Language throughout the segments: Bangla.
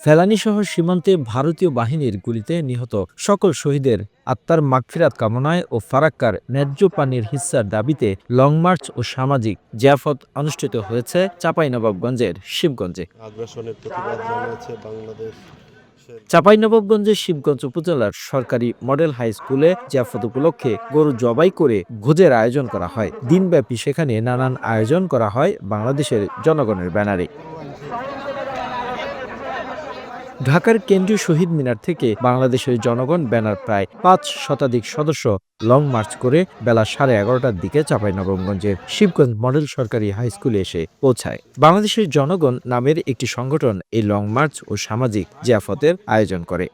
ফেলানী শহর সীমান্তে ভারতীয় বাহিনীর গুলিতে নিহত সকল শহীদের আত্মার মাগফিরাত কামনায় ও ফারাক্কার ন্যায্য পানির হিস্সার দাবিতে লং মার্চ ও সামাজিক জিয়াফত অনুষ্ঠিত হয়েছে চাঁপাইনবাবগঞ্জের শিবগঞ্জে। চাঁপাইনবাবগঞ্জের শিবগঞ্জ উপজেলার সরকারি মডেল হাই স্কুলে জিয়াফত উপলক্ষে গরু জবাই করে ভোজের আয়োজন করা হয়। দিনব্যাপী সেখানে নানান আয়োজন করা হয় বাংলাদেশের জনগণের ব্যানারে। ঢাকার কেন্দ্রীয় শহীদ মিনার থেকে বাংলাদেশের জনগণ ব্যানার প্রায় পাঁচ শতাধিক সদস্য লং মার্চ করে বেলা সাড়ে এগারোটার দিকে চাঁপাইনবাবগঞ্জের শিবগঞ্জ মডেল সরকারি হাই স্কুলে এসে পৌঁছায়। বাংলাদেশের জনগণ নামের একটি সংগঠন এই লং মার্চ ও সামাজিক জিয়াফতের আয়োজন করে।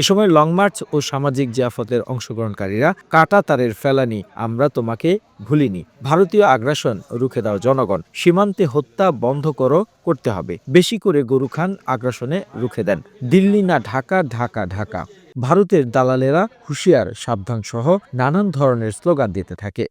এ সময় লং মার্চ ও সামাজিক জিয়াফতের অংশগ্রহণকারীরা কাটা তারের ফেলানি, আমরা তোমাকে ভুলিনি। ভারতীয় আগ্রাসন, রুখে দাও জনগণ। সীমান্তে হত্যা বন্ধ করো, করতে হবে। বেশি করে গরু খান, আগ্রাসনে রুখে দেন। দিল্লি না ঢাকা ঢাকা ঢাকা। ভারতের দালালেরা হুঁশিয়ার সাবধান সহ নানান ধরনের স্লোগান দিতে থাকে।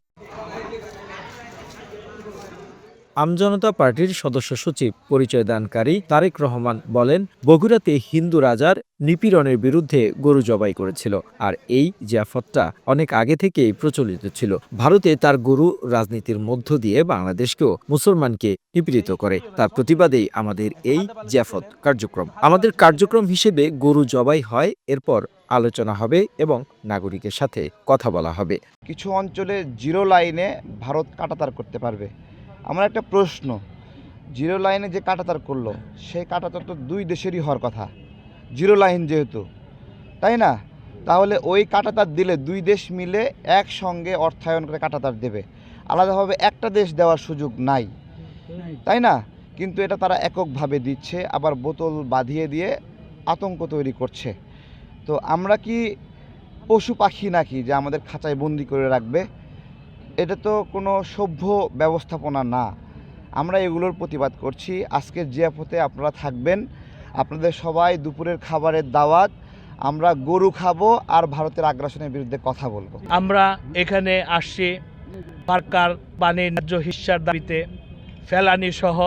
আমজনতা পার্টির সদস্য সচিব পরিচয় দানকারী তারেক রহমান বলেন, বগুড়াতে হিন্দু রাজার নিপীড়নের বিরুদ্ধে গরু জবাই করেছিল আর এই জিয়াফতটা অনেক আগে থেকেই প্রচলিত ছিল। ভারতে তার গরু রাজনীতির মধ্য দিয়ে বাংলাদেশকেও মুসলমানকে নিপীড়িত করে। তার প্রতিবাদেই আমাদের এই জিয়াফত কার্যক্রম। আমাদের কার্যক্রম হিসেবে গরু জবাই হয়, এরপর আলোচনা হবে এবং নাগরিকের সাথে কথা বলা হবে। কিছু অঞ্চলে জিরো লাইনে ভারত কাটাতার করতে পারবে। আমার একটা প্রশ্ন। জিরো লাইনে যে কাটাতার করল, সেই কাটাতার তো দুই দেশেরই হওয়ার কথা। জিরো লাইন যেহেতু, তাই না? তাহলে ওই কাটাতার দিলে দুই দেশ মিলে একসঙ্গে অর্থায়ন করে কাটাতার দেবে। আলাদাভাবে একটা দেশ দেওয়ার সুযোগ নাই। তাই না? কিন্তু এটা তারা এককভাবে দিচ্ছে, আবার বোতল বাঁধিয়ে দিয়ে আতঙ্ক তৈরি করছে। তো আমরা কি পশু পাখি নাকি যে আমাদের খাঁচায় বন্দি করে রাখবে? এটা তো কোনো সভ্য ব্যবস্থাপনা না। আমরা এগুলোর প্রতিবাদ করছি। আজকের জিয়াপথে আপনারা থাকবেন। আপনাদের সবাই দুপুরের খাবারের দাওয়াত। আমরা গরু খাব আর ভারতের আগ্রাসনের বিরুদ্ধে কথা বলব। আমরা এখানে আসছি সরকার পানির ন্যায্য হিস্যার দাবিতে। ফেলানি সহ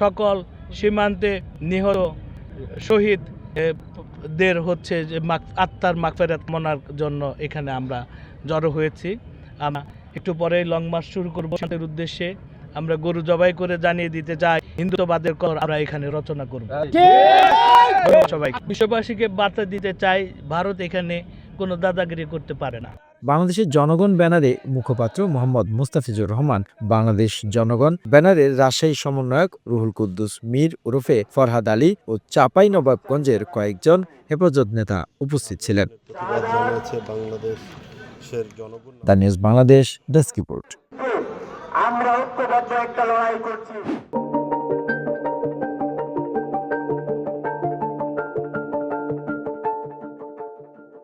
সকল সীমান্তে নিহত শহীদ দের হচ্ছে যে আত্মার মাগফেরাত মনার জন্য এখানে আমরা জড়ো হয়েছি। আমরা একটু পরে লং মার্চ শুরু করব। তাদের উদ্দেশ্যে আমরা গরু জবাই করে জানিয়ে দিতে চাই হিন্দুত্ববাদের কর আমরা এখানে রচনা করব। সবাই বিশ্ববাসীকে বার্তা দিতে চাই ভারত এখানে কোনো দাদাগিরি করতে পারে না। বাংলাদেশের জনগণ ব্যানারে মুখপাত্র মোহাম্মদ মুস্তাফিজুর রহমান বাংলাদেশ জনগণ ব্যানারের রাজশাহী সমন্বয়ক রুহুল কুদ্দুস মীর ওরফে ফরহাদ আলী ও চাপাই নবাবগঞ্জের কয়েকজন হেফাজত নেতা উপস্থিত ছিলেন। জনগণ the news Bangladesh desk report. আমরা ঐক্যবদ্ধ একটা লড়াই করছি।